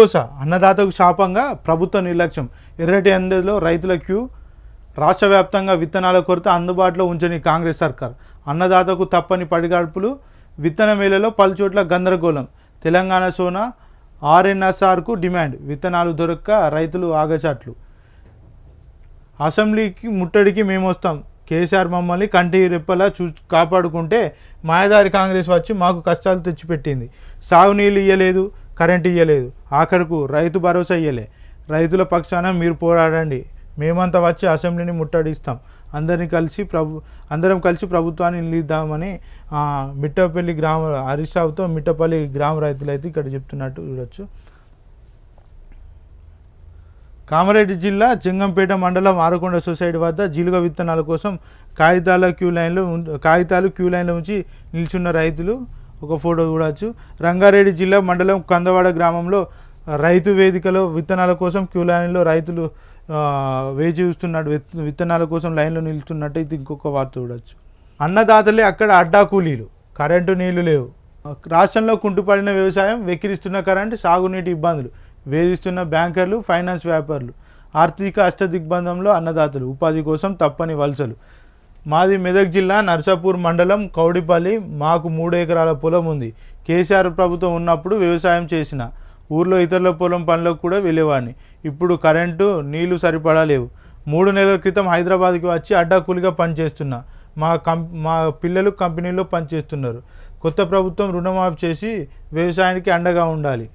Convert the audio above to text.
దోశ అన్నదాతకు శాపంగా ప్రభుత్వ నిర్లక్ష్యం. ఎర్రటి అందరిలో రైతుల క్యూ రాష్ట్ర వ్యాప్తంగా విత్తనాల కొరత అందుబాటులో ఉంచని కాంగ్రెస్ సర్కార్. అన్నదాతకు తప్పని పడిగడుపులు విత్తన మేళలో పలుచోట్ల గందరగోళం. తెలంగాణ సోనా ఆర్ఎన్ఎస్ఆర్కు డిమాండ్. విత్తనాలు దొరక్క రైతులు ఆగచాట్లు. అసెంబ్లీకి ముట్టడికి మేము వస్తాం కేసీఆర్ మమ్మల్ని కంటి రెప్పలా చూ కాపాడుకుంటే మాయదారి కాంగ్రెస్ వచ్చి మాకు కష్టాలు తెచ్చిపెట్టింది. సాగునీళ్ళు ఇయ్యలేదు. కరెంట్ ఇయ్యలేదు. ఆఖరకు రైతు భరోసా ఇయ్యలే. రైతుల పక్షాన మీరు పోరాడండి. మేమంతా వచ్చి అసెంబ్లీని ముట్టడిస్తాం. అందరినీ కలిసి ప్రభు అందరం కలిసి ప్రభుత్వాన్ని నిలిద్దామని మిట్టపల్లి గ్రామ హరీష్ రావుతో మిట్టపల్లి గ్రామ రైతులు అయితే ఇక్కడ చెప్తున్నట్టు చూడొచ్చు. కామారెడ్డి జిల్లా చెంగంపేట మండలం ఆరకొండ సొసైటీ వద్ద జీలుగ విత్తనాల కోసం కాగితాల క్యూ లైన్లో ఉం- కాగితాలు క్యూ లైన్లో ఉంచి నిల్చున్న రైతులు ఒక ఫోటో చూడవచ్చు రంగారెడ్డి జిల్లా మండలం కందవాడ గ్రామంలో రైతు వేదికలో విత్తనాల కోసం క్యూ లైన్లో రైతులు వేచి చూస్తున్నట్టు విత్- విత్తనాల కోసం లైన్లో నిలుస్తున్నట్టు ఇది ఇంకొక వార్త చూడవచ్చు అన్నదాతలే అక్కడ అడ్డా కూలీలు. కరెంటు నీళ్ళు లేవు. రాష్ట్రంలో కుంటుపడిన వ్యవసాయం వెక్కిరిస్తున్న కరెంటు సాగునీటి ఇబ్బందులు. వేధిస్తున్న బ్యాంకర్లు ఫైనాన్స్ వ్యాపారులు. ఆర్థిక అష్టదిగ్బంధంలో అన్నదాతలు. ఉపాధి కోసం తప్పని వలసలు. మాది మెదక్ జిల్లా నర్సాపూర్ మండలం కౌడిపల్లి. మాకు మూడు ఎకరాల పొలం ఉంది. కేసీఆర్ ప్రభుత్వం ఉన్నప్పుడు వ్యవసాయం చేసిన. ఊర్లో ఇతరుల పొలం పనులకు కూడా వెళ్ళేవాడిని. ఇప్పుడు కరెంటు నీళ్ళు సరిపడా లేవు. మూడు నెలల క్రితం హైదరాబాద్కి వచ్చి అడ్డాకూలిగా పనిచేస్తున్నా. మా కం మా పిల్లలు కంపెనీలో పనిచేస్తున్నారు. కొత్త ప్రభుత్వం రుణమాఫీ చేసి వ్యవసాయానికి అండగా ఉండాలి.